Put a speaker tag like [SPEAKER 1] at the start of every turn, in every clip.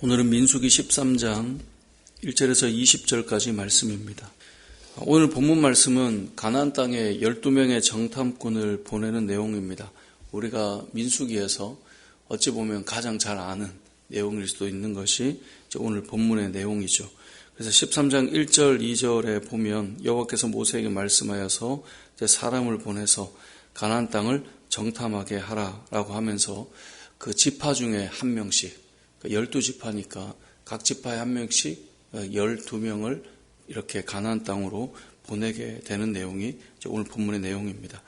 [SPEAKER 1] 오늘은 민수기 13장 1절에서 20절까지 말씀입니다. 오늘 본문 말씀은 가나안 땅에 12명의 정탐꾼을 보내는 내용입니다. 우리가 민수기에서 어찌 보면 가장 잘 아는 내용일 수도 있는 것이 오늘 본문의 내용이죠. 그래서 13장 1절, 2절에 보면 여호와께서 모세에게 말씀하여서 사람을 보내서 가나안 땅을 정탐하게 하라라고 하면서 그 지파 중에 한 명씩 그 열두 지파니까 각 지파에 한 명씩 열두 명을 이렇게 가나안 땅으로 보내게 되는 내용이 오늘 본문의 내용입니다.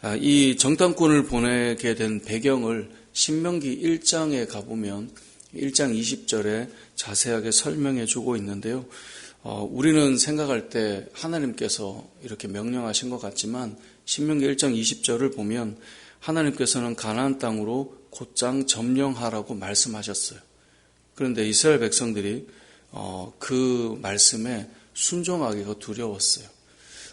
[SPEAKER 1] 아, 이 정탐꾼을 보내게 된 배경을 신명기 1장에 가보면 1장 20절에 자세하게 설명해 주고 있는데요. 어, 우리는 생각할 때 하나님께서 이렇게 명령하신 것 같지만 신명기 1장 20절을 보면 하나님께서는 가나안 땅으로 곧장 점령하라고 말씀하셨어요. 그런데 이스라엘 백성들이 어, 그 말씀에 순종하기가 두려웠어요.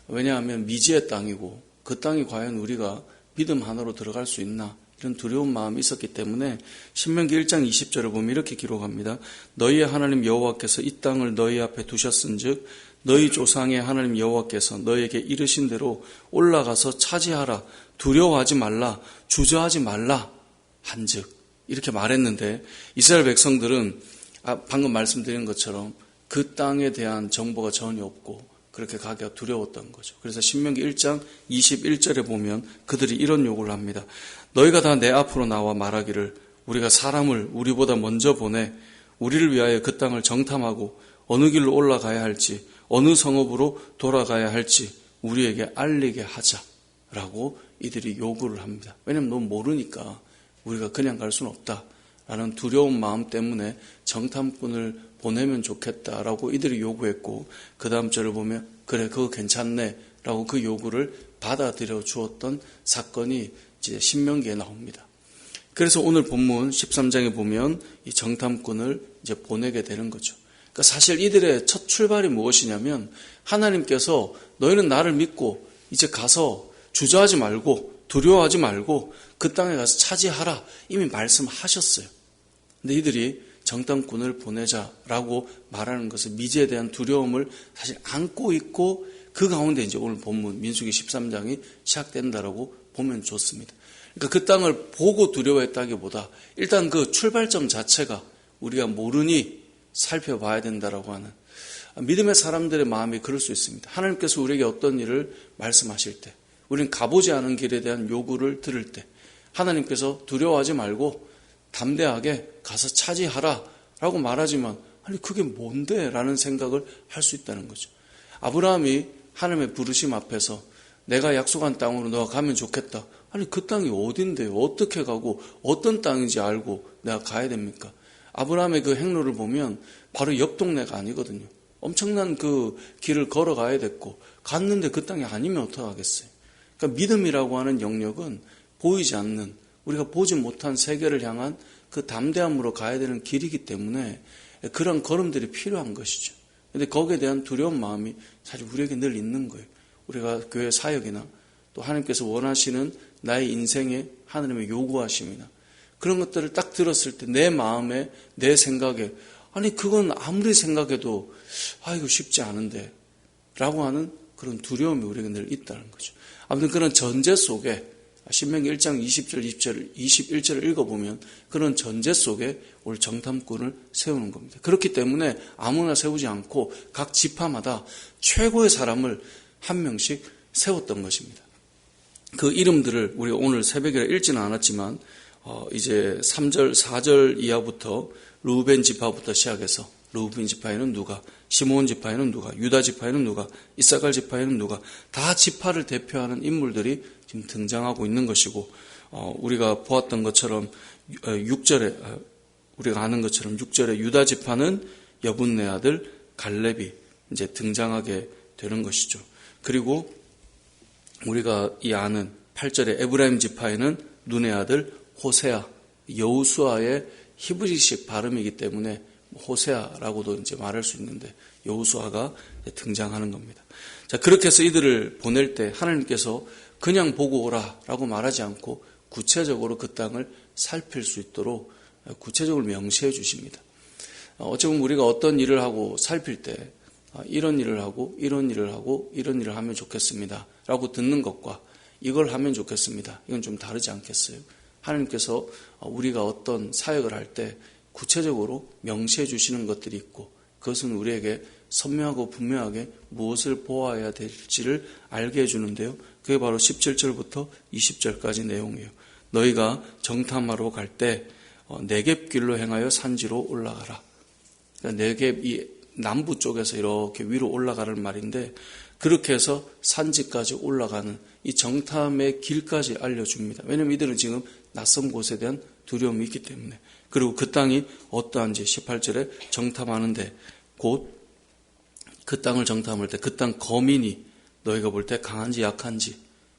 [SPEAKER 1] 왜냐하면 미지의 땅이고 그 땅이 과연 우리가 믿음 하나로 들어갈 수 있나 이런 두려운 마음이 있었기 때문에 신명기 1장 20절을 보면 이렇게 기록합니다. 너희의 하나님 여호와께서 이 땅을 너희 앞에 두셨은즉 너희 조상의 하나님 여호와께서 너희에게 이르신 대로 올라가서 차지하라 두려워하지 말라 주저하지 말라 한즉 이렇게 말했는데 이스라엘 백성들은 아, 방금 말씀드린 것처럼 그 땅에 대한 정보가 전혀 없고 그렇게 가기가 두려웠던 거죠. 그래서 신명기 1장 21절에 보면 그들이 이런 요구를 합니다. 너희가 다 내 앞으로 나와 말하기를 우리가 사람을 우리보다 먼저 보내 우리를 위하여 그 땅을 정탐하고 어느 길로 올라가야 할지 어느 성읍으로 돌아가야 할지 우리에게 알리게 하자라고 이들이 요구를 합니다. 왜냐하면 너무 모르니까 우리가 그냥 갈 수는 없다라는 두려운 마음 때문에 정탐꾼을 보내면 좋겠다라고 이들이 요구했고 그 다음 절을 보면 그래 그거 괜찮네라고 그 요구를 받아들여 주었던 사건이 이제 신명기에 나옵니다. 그래서 오늘 본문 13장에 보면 이 정탐꾼을 이제 보내게 되는 거죠. 그러니까 사실 이들의 첫 출발이 무엇이냐면 하나님께서 너희는 나를 믿고 이제 가서 주저하지 말고 두려워하지 말고 그 땅에 가서 차지하라 이미 말씀하셨어요. 근데 이들이 정탐꾼을 보내자라고 말하는 것은 미지에 대한 두려움을 사실 안고 있고 그 가운데 이제 오늘 본문 민수기 13장이 시작된다라고 보면 좋습니다. 그러니까 그 땅을 보고 두려워했다기보다 일단 그 출발점 자체가 우리가 모르니 살펴봐야 된다라고 하는 믿음의 사람들의 마음이 그럴 수 있습니다. 하나님께서 우리에게 어떤 일을 말씀하실 때 우리는 가보지 않은 길에 대한 요구를 들을 때 하나님께서 두려워하지 말고 담대하게 가서 차지하라 라고 말하지만 아니 그게 뭔데? 라는 생각을 할 수 있다는 거죠. 아브라함이 하나님의 부르심 앞에서 내가 약속한 땅으로 너가 가면 좋겠다. 아니 그 땅이 어딘데요? 어떻게 가고 어떤 땅인지 알고 내가 가야 됩니까? 아브라함의 그 행로를 보면 바로 옆 동네가 아니거든요. 엄청난 그 길을 걸어가야 됐고 갔는데 그 땅이 아니면 어떡하겠어요? 그러니까 믿음이라고 하는 영역은 보이지 않는 우리가 보지 못한 세계를 향한 그 담대함으로 가야 되는 길이기 때문에 그런 걸음들이 필요한 것이죠. 근데 거기에 대한 두려운 마음이 사실 우리에게 늘 있는 거예요. 우리가 교회 사역이나 또 하나님께서 원하시는 나의 인생에 하나님의 요구하심이나 그런 것들을 딱 들었을 때 내 마음에 내 생각에 아니 그건 아무리 생각해도 아 이거 쉽지 않은데 라고 하는 그런 두려움이 우리에게 늘 있다는 거죠. 아무튼 그런 전제 속에 신명기 1장 20절, 20절, 21절을 읽어보면 그런 전제 속에 오늘 정탐꾼을 세우는 겁니다. 그렇기 때문에 아무나 세우지 않고 각 지파마다 최고의 사람을 한 명씩 세웠던 것입니다. 그 이름들을 우리가 오늘 새벽에 읽지는 않았지만 어 이제 3절, 4절 이하부터 루벤 지파부터 시작해서 루벤 지파에는 누가, 시몬 지파에는 누가, 유다 지파에는 누가, 이사갈 지파에는 누가 다 지파를 대표하는 인물들이 지금 등장하고 있는 것이고 어, 우리가 보았던 것처럼 6절에 어, 어, 우리가 아는 것처럼 6절에 유다 지파는 여분네 아들 갈렙이 이제 등장하게 되는 것이죠. 그리고 우리가 이 아는 8절에 에브라임 지파에는 눈의 아들 호세아 여우수아의 히브리식 발음이기 때문에 호세아라고도 이제 말할 수 있는데 여우수아가 등장하는 겁니다. 자 그렇게 해서 이들을 보낼 때 하나님께서 그냥 보고 오라라고 말하지 않고 구체적으로 그 땅을 살필 수 있도록 구체적으로 명시해 주십니다. 어쩌면 우리가 어떤 일을 하고 살필 때 아, 이런 일을 하고 이런 일을 하고 이런 일을 하면 좋겠습니다. 라고 듣는 것과 이걸 하면 좋겠습니다. 이건 좀 다르지 않겠어요? 하나님께서 우리가 어떤 사역을 할 때 구체적으로 명시해 주시는 것들이 있고 그것은 우리에게 선명하고 분명하게 무엇을 보아야 될지를 알게 해주는데요. 그게 바로 17절부터 20절까지 내용이에요. 너희가 정탐하러 갈 때 내갭 길로 행하여 산지로 올라가라. 그러니까 내갭 이 남부 쪽에서 이렇게 위로 올라가는 말인데 그렇게 해서 산지까지 올라가는 이 정탐의 길까지 알려줍니다. 왜냐하면 이들은 지금 낯선 곳에 대한 두려움이 있기 때문에 그리고 그 땅이 어떠한지 18절에 정탐하는데 곧 그 땅을 정탐할 때 그 땅 거민이 너희가 볼 때 강한지 약한지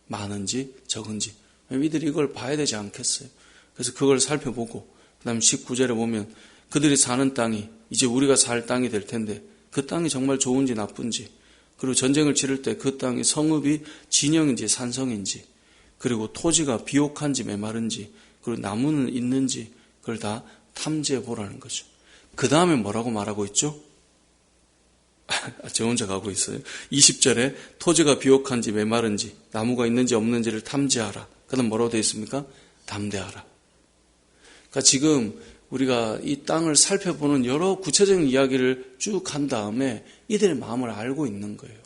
[SPEAKER 1] 많은지 적은지 이들이 이걸 봐야 되지 않겠어요. 그래서 그걸 살펴보고 그 다음 19절에 보면 그들이 사는 땅이 이제 우리가 살 땅이 될 텐데 그 땅이 정말 좋은지 나쁜지 그리고 전쟁을 치를 때 그 땅이 성읍이 진영인지 산성인지 그리고 토지가 비옥한지 메마른지 그리고 나무는 있는지 그걸 다 탐지해 보라는 거죠. 그 다음에 뭐라고 말하고 있죠? 저 혼자 가고 있어요. 20절에 토지가 비옥한지 메마른지 나무가 있는지 없는지를 탐지하라. 그 다음 뭐라고 되어 있습니까? 담대하라. 그러니까 지금 우리가 이 땅을 살펴보는 여러 구체적인 이야기를 쭉 한 다음에 이들의 마음을 알고 있는 거예요.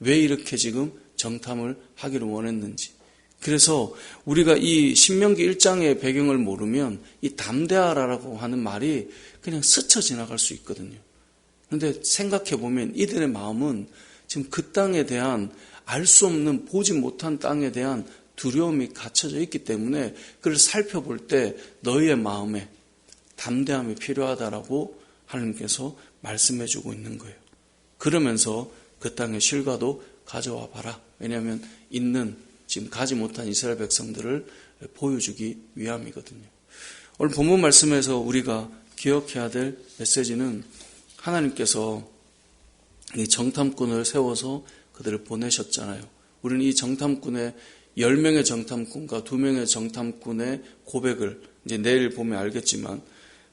[SPEAKER 1] 왜 이렇게 지금 정탐을 하기를 원했는지. 그래서 우리가 이 신명기 1장의 배경을 모르면 이 담대하라라고 하는 말이 그냥 스쳐 지나갈 수 있거든요. 그런데 생각해 보면 이들의 마음은 지금 그 땅에 대한 알 수 없는 보지 못한 땅에 대한 두려움이 갇혀져 있기 때문에 그를 살펴볼 때 너희의 마음에 담대함이 필요하다라고 하나님께서 말씀해 주고 있는 거예요. 그러면서 그 땅의 실과도 가져와 봐라. 왜냐하면 있는 지금 가지 못한 이스라엘 백성들을 보여주기 위함이거든요. 오늘 본문 말씀에서 우리가 기억해야 될 메시지는 하나님께서 이 정탐꾼을 세워서 그들을 보내셨잖아요. 우리는 이 정탐꾼의 10명의 정탐꾼과 2명의 정탐꾼의 고백을 이제 내일 보면 알겠지만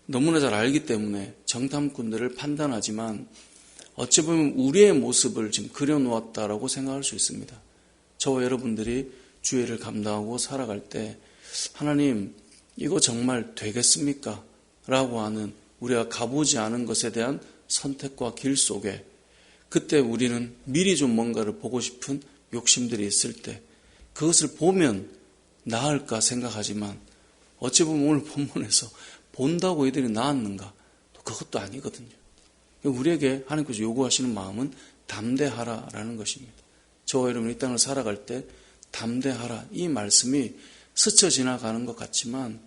[SPEAKER 1] 너무나 잘 알기 때문에 정탐꾼들을 판단하지만 어찌 보면 우리의 모습을 지금 그려놓았다라고 생각할 수 있습니다. 저와 여러분들이 주의를 감당하고 살아갈 때 하나님 이거 정말 되겠습니까? 라고 하는 우리가 가보지 않은 것에 대한 선택과 길 속에 그때 우리는 미리 좀 뭔가를 보고 싶은 욕심들이 있을 때 그것을 보면 나을까 생각하지만 어찌 보면 오늘 본문에서 본다고 이들이 나았는가? 그것도 아니거든요. 우리에게 하나님께서 요구하시는 마음은 담대하라라는 것입니다. 저와 여러분 이 땅을 살아갈 때 담대하라 이 말씀이 스쳐 지나가는 것 같지만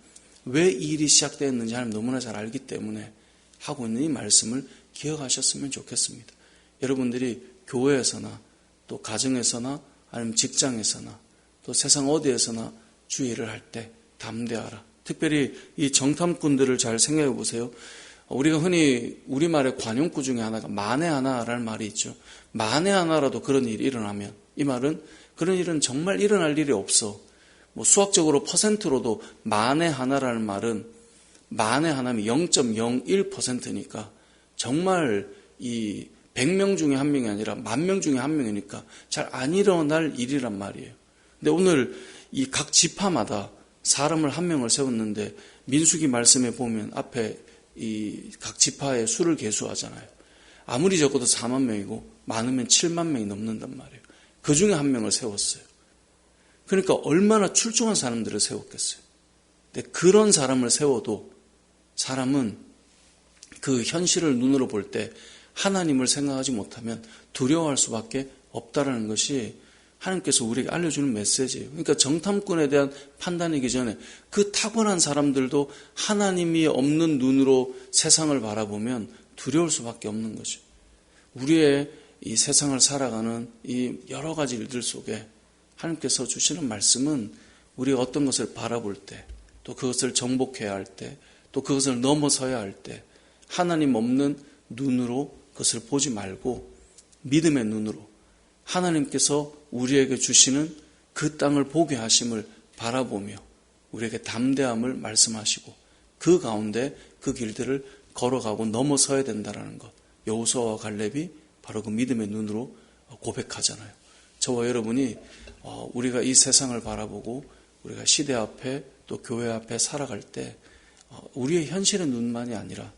[SPEAKER 1] 왜 이 일이 시작되었는지 하나님 너무나 잘 알기 때문에 하고 있는 이 말씀을 기억하셨으면 좋겠습니다. 여러분들이 교회에서나 또 가정에서나 아니면 직장에서나 또 세상 어디에서나 주의를 할 때 담대하라. 특별히 이 정탐꾼들을 잘 생각해 보세요. 우리가 흔히 우리말의 관용구 중에 하나가 만에 하나라는 말이 있죠. 만에 하나라도 그런 일이 일어나면 이 말은 그런 일은 정말 일어날 일이 없어. 뭐 수학적으로 퍼센트로도 만에 하나라는 말은 만에 하나면 0.01%니까 정말 이 100명 중에 한 명이 아니라 만 명 중에 한 명이니까 잘 안 일어날 일이란 말이에요. 근데 오늘 이 각 지파마다 사람을 한 명을 세웠는데 민수기 말씀에 보면 앞에 이 각 지파의 수를 계수하잖아요. 아무리 적어도 4만 명이고 많으면 7만 명이 넘는단 말이에요. 그 중에 한 명을 세웠어요. 그러니까 얼마나 출중한 사람들을 세웠겠어요. 근데 그런 사람을 세워도 사람은 그 현실을 눈으로 볼 때 하나님을 생각하지 못하면 두려워할 수밖에 없다라는 것이 하나님께서 우리에게 알려주는 메시지예요. 그러니까 정탐꾼에 대한 판단이기 전에 그 타고난 사람들도 하나님이 없는 눈으로 세상을 바라보면 두려울 수밖에 없는 거죠. 우리의 이 세상을 살아가는 이 여러 가지 일들 속에 하나님께서 주시는 말씀은 우리가 어떤 것을 바라볼 때, 또 그것을 정복해야 할 때, 또 그것을 넘어서야 할 때, 하나님 없는 눈으로 그것을 보지 말고 믿음의 눈으로 하나님께서 우리에게 주시는 그 땅을 보게 하심을 바라보며 우리에게 담대함을 말씀하시고 그 가운데 그 길들을 걸어가고 넘어서야 된다라는 것. 여호수아와 갈렙이 바로 그 믿음의 눈으로 고백하잖아요. 저와 여러분이 어, 우리가 이 세상을 바라보고 우리가 시대 앞에 또 교회 앞에 살아갈 때 어, 우리의 현실의 눈만이 아니라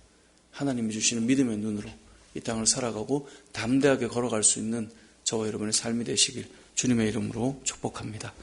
[SPEAKER 1] 하나님이 주시는 믿음의 눈으로 이 땅을 살아가고 담대하게 걸어갈 수 있는 저와 여러분의 삶이 되시길 주님의 이름으로 축복합니다.